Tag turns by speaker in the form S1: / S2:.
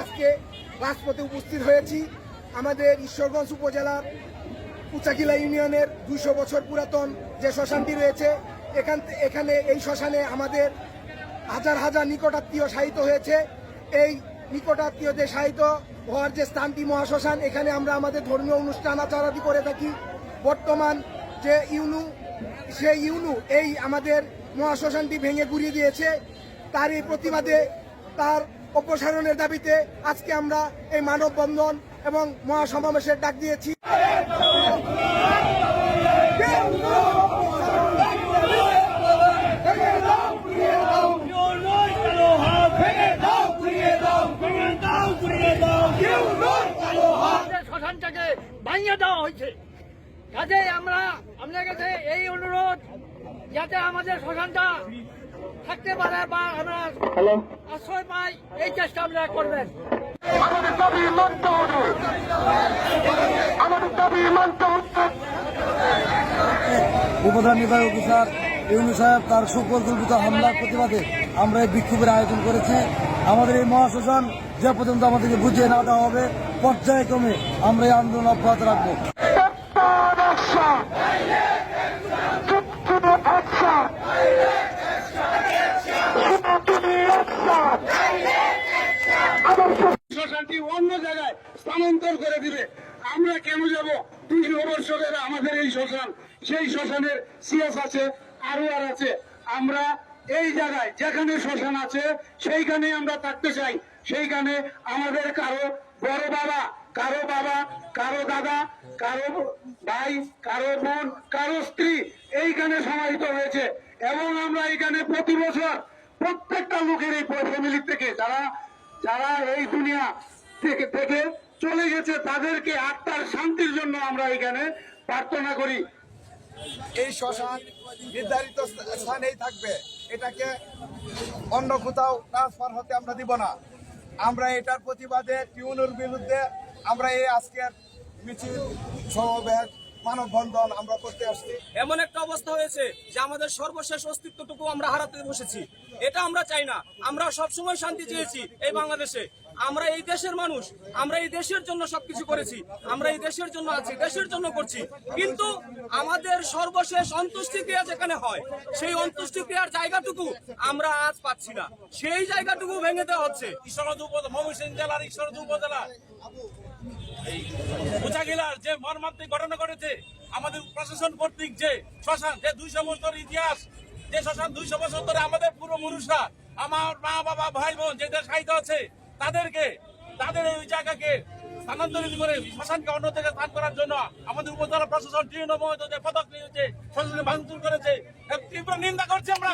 S1: আজকে রাজপথে উপস্থিত হয়েছি আমাদের ঈশ্বরগঞ্জ উপজেলার উচাকিলা ইউনিয়নের দুইশো বছর পুরাতন যে শ্মশানটি রয়েছে, এখান এখানে এই শ্মশানে আমাদের হাজার হাজার নিকটাত্মীয় সাহিত্য হয়েছে। এই নিকটাত্মীয়দের সাহিত্য হওয়ার যে স্থানটি মহাশ্মশান, এখানে আমরা আমাদের ধর্মীয় অনুষ্ঠান আচারাদি করে থাকি। বর্তমান যে ইউনু সেই ইউনু এই আমাদের মহাশ্মশানটি ভেঙে গুড়িয়ে দিয়েছে। তার এই প্রতিবাদে তার অপসারণের দাবিতে আজকে আমরা এই মানববন্ধন এবং মহাসমাবেশের ডাক দিয়েছি।
S2: শ্মশানটাকে ভাঙিয়ে দেওয়া হয়েছে। কাজে আমরা আপনার কাছে এই অনুরোধ যাতে আমাদের শ্মশানটা থাকতে পারে বা আমরা আশ্রয় পাই এই চেষ্টা আপনারা করবেন।
S3: আমাদের দাবি মানতে হবে। আমাদের দাবি মানতে হবে।
S4: উপপ্রধান নির্বাহী অফিসার ইউনু সাহেব তার সুপরিকল্পিত হামলার প্রতিবাদে আমরা এই বিক্ষোভের আয়োজন করেছি। আমাদের এই মহাশোষণ যে পর্যন্ত আমাদেরকে বুঝিয়ে না দেওয়া হবে পর্যায়ক্রমে আমরা এই আন্দোলন অব্যাহত রাখব।
S3: Action!
S5: অন্য জায়গায় স্থানান্তর করে দিবে। আমরা কেন যাব? দুই বছরের আমাদের এই শ্মশান, সেই শ্মশানের সিএস আছে, আরও আর আছে। আমরা এই জায়গায় যেখানে শ্মশান আছে, সেইখানে আমরা থাকতে চাই। সেইখানে আমাদের কারও বড় বাবা কারও বাবা, কারও দাদা, কারও ভাই, কারও বোন, কারও স্ত্রী এইখানে সমাহিত হয়েছে। এবং আমরা এখানে প্রতি বছর প্রত্যেকটা লোকের এই ফ্যামিলি থেকে যারা যারা এই দুনিয়া থেকে থেকে চলে গেছে, তাদেরকে আত্মার শান্তির জন্য আমরা এখানে প্রার্থনা করি।
S1: এই শ্মশান নির্ধারিত স্থানেই থাকবে। এটাকে অন্য কোথাও ট্রান্সফার হতে আমরা দিব না। আমরা এটার প্রতিবাদে টিউনের বিরুদ্ধে আমরা এই আজকের মিছিল সমাবেশ মানববন্ধন আমরা করতে আসছি।
S6: এমন একটা অবস্থা হয়েছে যে আমাদের সর্বশেষ অস্তিত্বটুকু আমরা হারাতে বসেছি। এটা আমরা চাই না। আমরা সবসময় শান্তি চেয়েছি এই বাংলাদেশে। আমরা এই দেশের মানুষ, আমরা এই দেশের জন্য সবকিছু করেছি, আমরা এই দেশের জন্য আছি, দেশের জন্য করছি। কিন্তু আমাদের সর্বশেষ অন্ত্যেষ্টিক্রিয়া যেখানে হয়, সেই অন্ত্যেষ্টিক্রিয়ার জায়গাটুকু আমরা আজ পাচ্ছি না। সেই জায়গাটুকু ভেঙে দেওয়া হচ্ছে। যে মর্মান্তিক ঘটনা ঘটেছে, আমাদের প্রশাসন কর্তৃক যে শ্মশান, যে দুইশো বছর ইতিহাস, যে শ্মশান দুইশো বছর ধরে আমাদের পূর্বপুরুষরা আমার মা বাবা ভাই বোন যে সাহিত্য আছে তাদেরকে, তাদের এই জায়গাকে স্থানান্তরিত করে শ্মশানকে অন্য থেকে স্থান করার জন্য আমাদের উপজেলা প্রশাসন তৃণমূল পদক নিয়েছে শ্মশানে ভাঙচুর করেছে তীব্র নিন্দা করছি আমরা।